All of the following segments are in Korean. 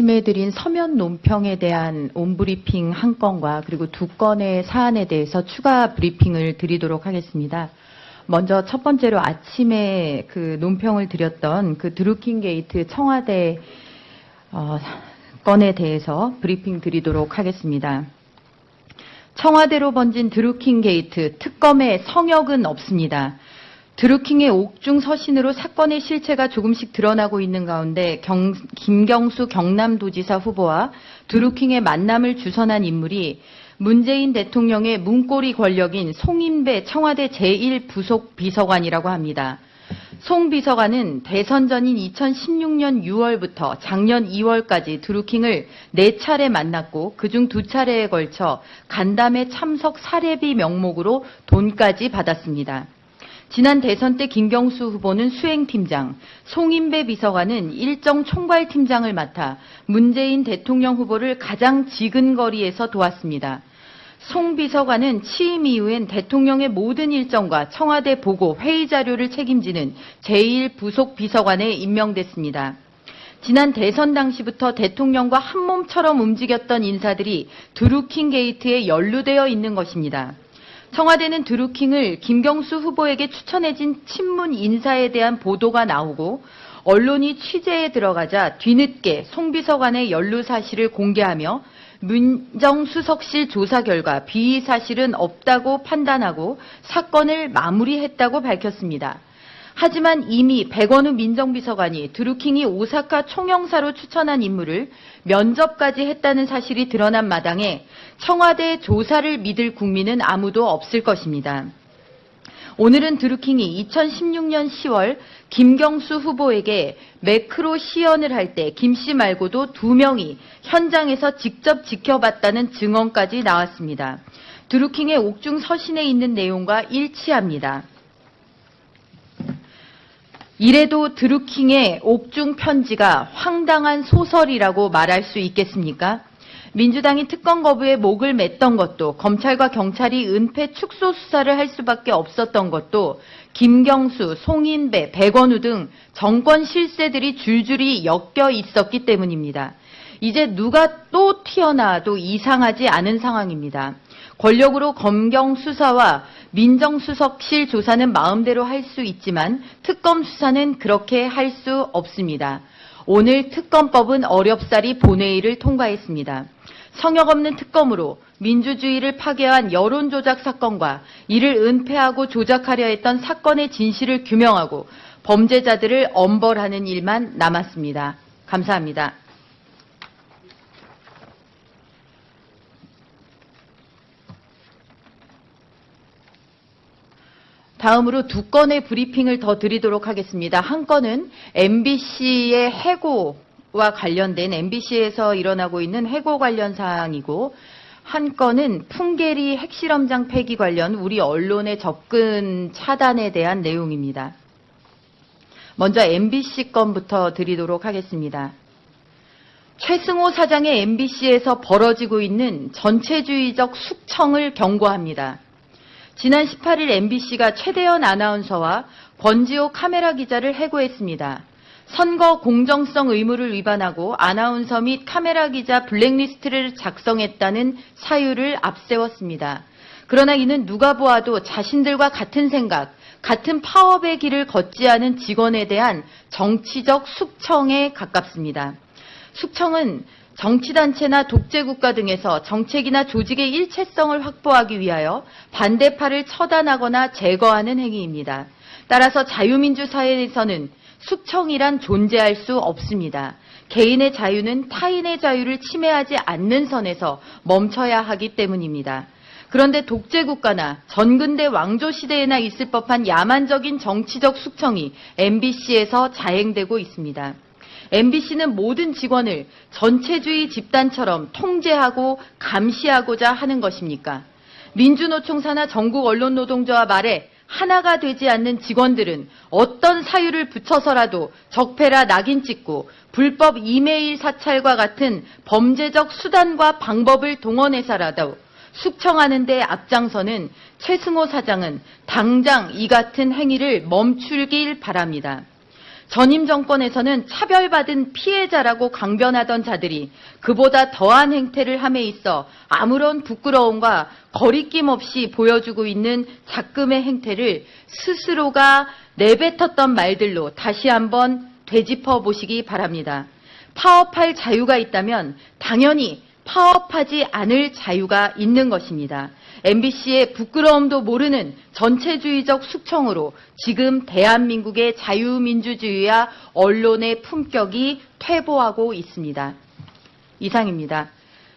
아침에 드린 서면 논평에 대한 온브리핑 한 건과 그리고 두 건의 사안에 대해서 추가 브리핑을 드리도록 하겠습니다. 먼저 첫 번째로 아침에 그 논평을 드렸던 그 드루킹 게이트 청와대 어, 건에 대해서 브리핑 드리도록 하겠습니다. 청와대로 번진 드루킹 게이트 특검의 성역은 없습니다. 드루킹의 옥중 서신으로 사건의 실체가 조금씩 드러나고 있는 가운데 경- 김경수 경남도지사 후보와 드루킹의 만남을 주선한 인물이 문재인 대통령의 문고리 권력인 송인배 청와대 제1부속 비서관이라고 합니다. 송 비서관은 대선 전인 2016년 6월부터 작년 2월까지 드루킹을 네 차례 만났고 그중 두 차례에 걸쳐 간담회 참석 사례비 명목으로 돈까지 받았습니다. 지난 대선 때 김경수 후보는 수행팀장, 송인배 비서관은 일정 총괄팀장을 맡아 문재인 대통령 후보를 가장 지근거리에서 도왔습니다. 송 비서관은 취임 이후엔 대통령의 모든 일정과 청와대 보고 회의 자료를 책임지는 제1부속 비서관에 임명됐습니다. 지난 대선 당시부터 대통령과 한몸처럼 움직였던 인사들이 드루킹 게이트에 연루되어 있는 것입니다. 청와대는 드루킹을 김경수 후보에게 추천해진 친문 인사에 대한 보도가 나오고 언론이 취재에 들어가자 뒤늦게 송 비서관의 연루 사실을 공개하며 민정수석실 조사 결과 비의 사실은 없다고 판단하고 사건을 마무리했다고 밝혔습니다. 하지만 이미 백원우 민정비서관이 드루킹이 오사카 총영사로 추천한 인물을 면접까지 했다는 사실이 드러난 마당에 청와대 조사를 믿을 국민은 아무도 없을 것입니다. 오늘은 드루킹이 2016년 10월 김경수 후보에게 매크로 시연을 할 때 김 씨 말고도 두 명이 현장에서 직접 지켜봤다는 증언까지 나왔습니다. 드루킹의 옥중 서신에 있는 내용과 일치합니다. 이래도 드루킹의 옥중 편지가 황당한 소설이라고 말할 수 있겠습니까? 민주당이 특검 거부에 목을 맸던 것도 검찰과 경찰이 은폐 축소 수사를 할 수밖에 없었던 것도 김경수, 송인배, 백원우 등 정권 실세들이 줄줄이 엮여 있었기 때문입니다. 이제 누가 또 튀어나와도 이상하지 않은 상황입니다. 권력으로 검경 수사와 민정수석실 조사는 마음대로 할 수 있지만 특검 수사는 그렇게 할 수 없습니다. 오늘 특검법은 어렵사리 본회의를 통과했습니다. 성역 없는 특검으로 민주주의를 파괴한 여론조작 사건과 이를 은폐하고 조작하려 했던 사건의 진실을 규명하고 범죄자들을 엄벌하는 일만 남았습니다. 감사합니다. 다음으로 두 건의 브리핑을 더 드리도록 하겠습니다. 한 건은 MBC의 해고와 관련된 MBC에서 일어나고 있는 해고 관련 사항이고 한 건은 풍계리 핵실험장 폐기 관련 우리 언론의 접근 차단에 대한 내용입니다. 먼저 MBC 건부터 드리도록 하겠습니다. 최승호 사장의 MBC에서 벌어지고 있는 전체주의적 숙청을 경고합니다. 지난 18일 MBC가 최대현 아나운서와 권지호 카메라 기자를 해고했습니다. 선거 공정성 의무를 위반하고 아나운서 및 카메라 기자 블랙리스트를 작성했다는 사유를 앞세웠습니다. 그러나 이는 누가 보아도 자신들과 같은 생각, 같은 파업의 길을 걷지 않은 직원에 대한 정치적 숙청에 가깝습니다. 숙청은 정치단체나 독재국가 등에서 정책이나 조직의 일체성을 확보하기 위하여 반대파를 처단하거나 제거하는 행위입니다. 따라서 자유민주 사회에서는 숙청이란 존재할 수 없습니다. 개인의 자유는 타인의 자유를 침해하지 않는 선에서 멈춰야 하기 때문입니다. 그런데 독재국가나 전근대 왕조 시대에나 있을 법한 야만적인 정치적 숙청이 MBC에서 자행되고 있습니다. MBC는 모든 직원을 전체주의 집단처럼 통제하고 감시하고자 하는 것입니까? 민주노총 사나 전국 언론 노동조합 아래 하나가 되지 않는 직원들은 어떤 사유를 붙여서라도 적폐라 낙인 찍고 불법 이메일 사찰과 같은 범죄적 수단과 방법을 동원해서라도 숙청하는 데 앞장서는 최승호 사장은 당장 이 같은 행위를 멈추길 바랍니다. 전임 정권에서는 차별받은 피해자라고 강변하던 자들이 그보다 더한 행태를 함에 있어 아무런 부끄러움과 거리낌 없이 보여주고 있는 작금의 행태를 스스로가 내뱉었던 말들로 다시 한번 되짚어 보시기 바랍니다. 파업할 자유가 있다면 당연히 파업하지 않을 자유가 있는 것입니다. MBC의 부끄러움도 모르는 전체주의적 숙청으로 지금 대한민국의 자유민주주의와 언론의 품격이 퇴보하고 있습니다. 이상입니다.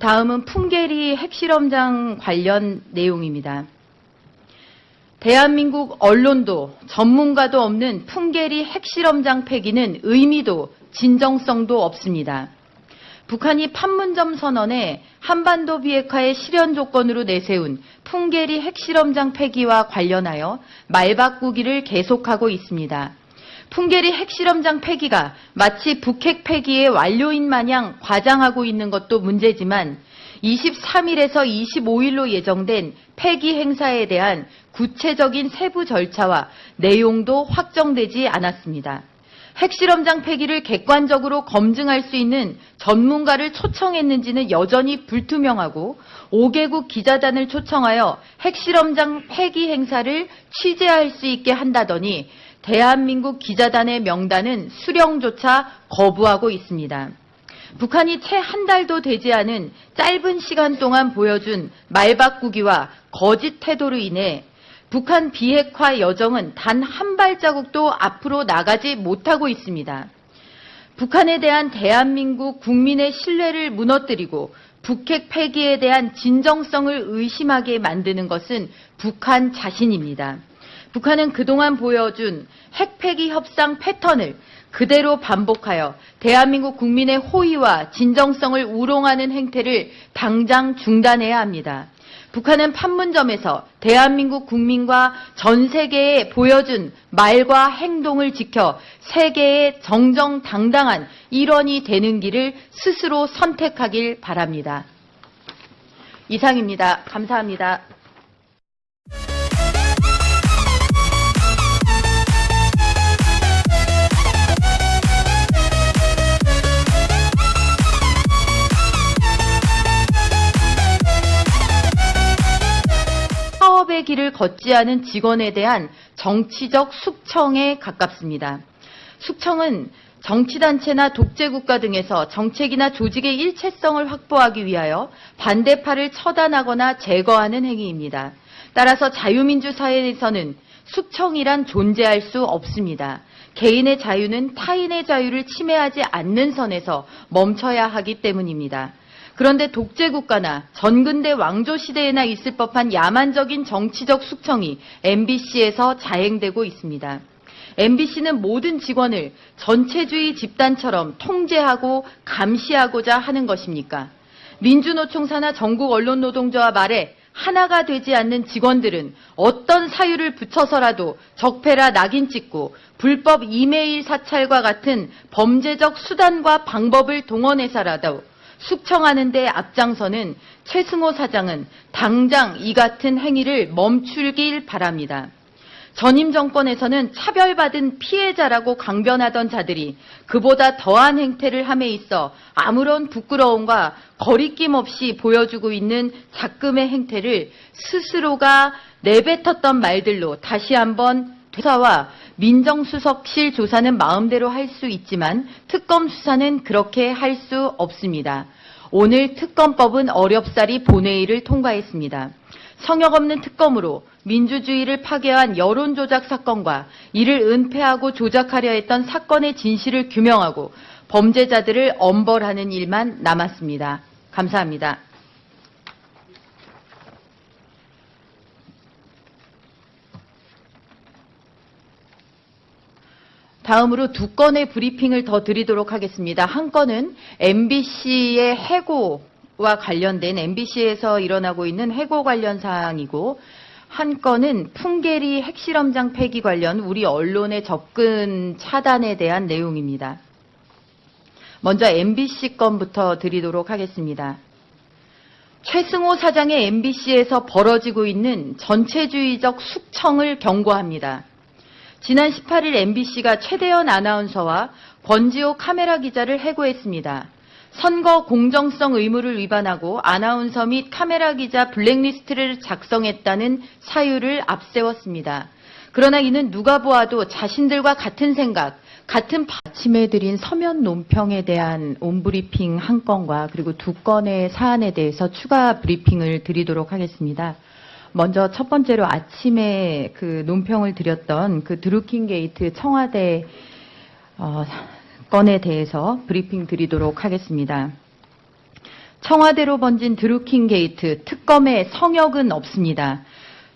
다음은 풍계리 핵실험장 관련 내용입니다. 대한민국 언론도 전문가도 없는 풍계리 핵실험장 폐기는 의미도 진정성도 없습니다. 북한이 판문점 선언에 한반도 비핵화의 실현 조건으로 내세운 풍계리 핵실험장 폐기와 관련하여 말바꾸기를 계속하고 있습니다. 풍계리 핵실험장 폐기가 마치 북핵 폐기의 완료인 마냥 과장하고 있는 것도 문제지만 23일에서 25일로 예정된 폐기 행사에 대한 구체적인 세부 절차와 내용도 확정되지 않았습니다. 핵실험장 폐기를 객관적으로 검증할 수 있는 전문가를 초청했는지는 여전히 불투명하고 5개국 기자단을 초청하여 핵실험장 폐기 행사를 취재할 수 있게 한다더니 대한민국 기자단의 명단은 수령조차 거부하고 있습니다. 북한이 채 한 달도 되지 않은 짧은 시간 동안 보여준 말바꾸기와 거짓 태도로 인해 북한 비핵화 여정은 단 한 발자국도 앞으로 나가지 못하고 있습니다. 북한에 대한 대한민국 국민의 신뢰를 무너뜨리고 북핵 폐기에 대한 진정성을 의심하게 만드는 것은 북한 자신입니다. 북한은 그동안 보여준 핵폐기 협상 패턴을 그대로 반복하여 대한민국 국민의 호의와 진정성을 우롱하는 행태를 당장 중단해야 합니다. 북한은 판문점에서 대한민국 국민과 전 세계에 보여준 말과 행동을 지켜 세계의 정정당당한 일원이 되는 길을 스스로 선택하길 바랍니다. 이상입니다. 감사합니다. 사업의 길을 걷지 않은 직원에 대한 정치적 숙청에 가깝습니다. 숙청은 정치단체나 독재국가 등에서 정책이나 조직의 일체성을 확보하기 위하여 반대파를 처단하거나 제거하는 행위입니다. 따라서 자유민주 사회에서는 숙청이란 존재할 수 없습니다. 개인의 자유는 타인의 자유를 침해하지 않는 선에서 멈춰야 하기 때문입니다. 그런데 독재국가나 전근대 왕조 시대에나 있을 법한 야만적인 정치적 숙청이 MBC에서 자행되고 있습니다. MBC는 모든 직원을 전체주의 집단처럼 통제하고 감시하고자 하는 것입니까? 민주노총사나 전국 언론노동조합 아래 하나가 되지 않는 직원들은 어떤 사유를 붙여서라도 적폐라 낙인 찍고 불법 이메일 사찰과 같은 범죄적 수단과 방법을 동원해서라도 숙청하는 데 앞장서는 최승호 사장은 당장 이 같은 행위를 멈추길 바랍니다. 전임 정권에서는 차별받은 피해자라고 강변하던 자들이 그보다 더한 행태를 함에 있어 아무런 부끄러움과 거리낌 없이 보여주고 있는 작금의 행태를 스스로가 내뱉었던 말들로 다시 한번 수사와 민정수석실 조사는 마음대로 할 수 있지만 특검 수사는 그렇게 할 수 없습니다. 오늘 특검법은 어렵사리 본회의를 통과했습니다. 성역 없는 특검으로 민주주의를 파괴한 여론조작 사건과 이를 은폐하고 조작하려 했던 사건의 진실을 규명하고 범죄자들을 엄벌하는 일만 남았습니다. 감사합니다. 다음으로 두 건의 브리핑을 더 드리도록 하겠습니다. 한 건은 MBC의 해고와 관련된 MBC에서 일어나고 있는 해고 관련 사항이고 한 건은 풍계리 핵실험장 폐기 관련 우리 언론의 접근 차단에 대한 내용입니다. 먼저 MBC 건부터 드리도록 하겠습니다. 최승호 사장의 MBC에서 벌어지고 있는 전체주의적 숙청을 경고합니다. 지난 18일 MBC가 최대현 아나운서와 권지호 카메라 기자를 해고했습니다. 선거 공정성 의무를 위반하고 아나운서 및 카메라 기자 블랙리스트를 작성했다는 사유를 앞세웠습니다. 그러나 이는 누가 보아도 자신들과 같은 생각, 같은 아침에 드린 서면 논평에 대한 온브리핑 한 건과 그리고 두 건의 사안에 대해서 추가 브리핑을 드리도록 하겠습니다. 먼저 첫 번째로 아침에 그 논평을 드렸던 그 드루킹 게이트 청와대 어, 건에 대해서 브리핑 드리도록 하겠습니다. 청와대로 번진 드루킹 게이트 특검의 성역은 없습니다.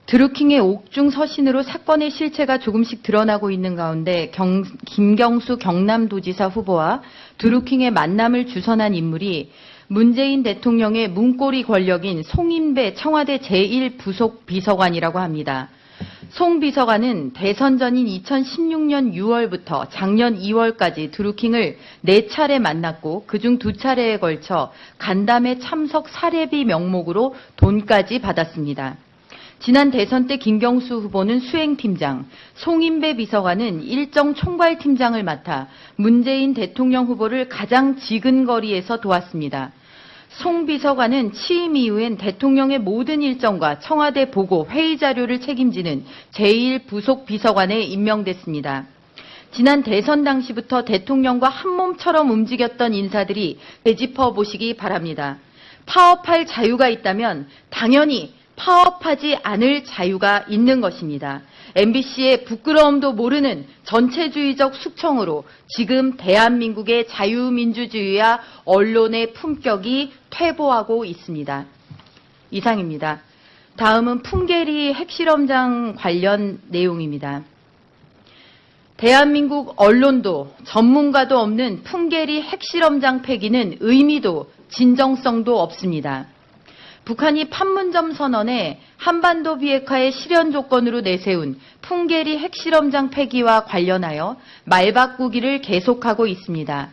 드루킹의 옥중 서신으로 사건의 실체가 조금씩 드러나고 있는 가운데 경- 김경수 경남도지사 후보와 드루킹의 만남을 주선한 인물이 문재인 대통령의 문고리 권력인 송인배 청와대 제1부속 비서관이라고 합니다. 송 비서관은 대선 전인 2016년 6월부터 작년 2월까지 드루킹을 네 차례 만났고 그중 두 차례에 걸쳐 간담회 참석 사례비 명목으로 돈까지 받았습니다. 지난 대선 때 김경수 후보는 수행팀장, 송인배 비서관은 일정 총괄팀장을 맡아 문재인 대통령 후보를 가장 지근거리에서 도왔습니다. 송 비서관은 취임 이후엔 대통령의 모든 일정과 청와대 보고 회의 자료를 책임지는 제1부속 비서관에 임명됐습니다. 지난 대선 당시부터 대통령과 한 몸처럼 움직였던 인사들이 되짚어 보시기 바랍니다. 파업할 자유가 있다면 당연히 파업하지 않을 자유가 있는 것입니다. MBC의 부끄러움도 모르는 전체주의적 숙청으로 지금 대한민국의 자유민주주의와 언론의 품격이 퇴보하고 있습니다. 이상입니다. 다음은 풍계리 핵실험장 관련 내용입니다. 대한민국 언론도 전문가도 없는 풍계리 핵실험장 폐기는 의미도 진정성도 없습니다. 북한이 판문점 선언에 한반도 비핵화의 실현 조건으로 내세운 풍계리 핵실험장 폐기와 관련하여 말바꾸기를 계속하고 있습니다.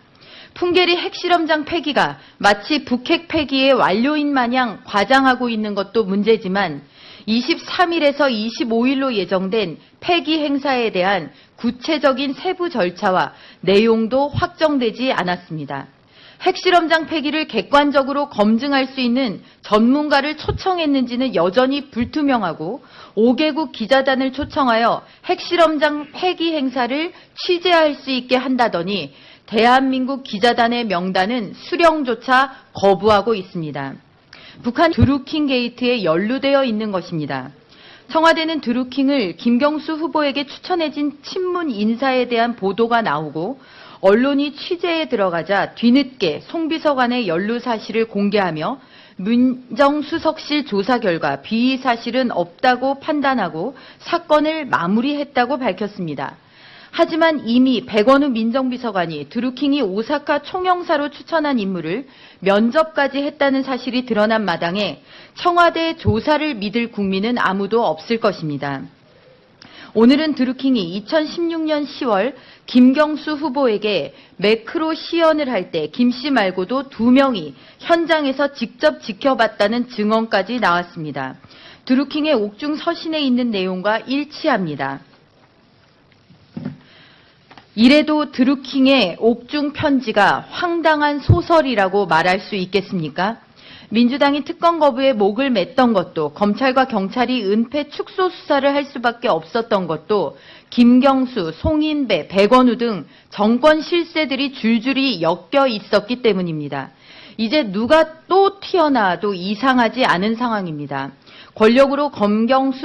풍계리 핵실험장 폐기가 마치 북핵 폐기의 완료인 마냥 과장하고 있는 것도 문제지만 23일에서 25일로 예정된 폐기 행사에 대한 구체적인 세부 절차와 내용도 확정되지 않았습니다. 핵실험장 폐기를 객관적으로 검증할 수 있는 전문가를 초청했는지는 여전히 불투명하고 5개국 기자단을 초청하여 핵실험장 폐기 행사를 취재할 수 있게 한다더니 대한민국 기자단의 명단은 수령조차 거부하고 있습니다. 북한 드루킹 게이트에 연루되어 있는 것입니다. 청와대는 드루킹을 김경수 후보에게 추천해진 친문 인사에 대한 보도가 나오고 언론이 취재에 들어가자 뒤늦게 송 비서관의 연루 사실을 공개하며 민정수석실 조사 결과 비의 사실은 없다고 판단하고 사건을 마무리했다고 밝혔습니다. 하지만 이미 백원우 민정비서관이 드루킹이 오사카 총영사로 추천한 인물을 면접까지 했다는 사실이 드러난 마당에 청와대 조사를 믿을 국민은 아무도 없을 것입니다. 오늘은 드루킹이 2016년 10월 김경수 후보에게 매크로 시연을 할 때 김 씨 말고도 두 명이 현장에서 직접 지켜봤다는 증언까지 나왔습니다. 드루킹의 옥중 서신에 있는 내용과 일치합니다. 이래도 드루킹의 옥중 편지가 황당한 소설이라고 말할 수 있겠습니까? 민주당이 특검 거부에 목을 맸던 것도 검찰과 경찰이 은폐 축소 수사를 할 수밖에 없었던 것도 김경수, 송인배, 백원우 등 정권 실세들이 줄줄이 엮여 있었기 때문입니다. 이제 누가 또 튀어나와도 이상하지 않은 상황입니다. 권력으로 검경수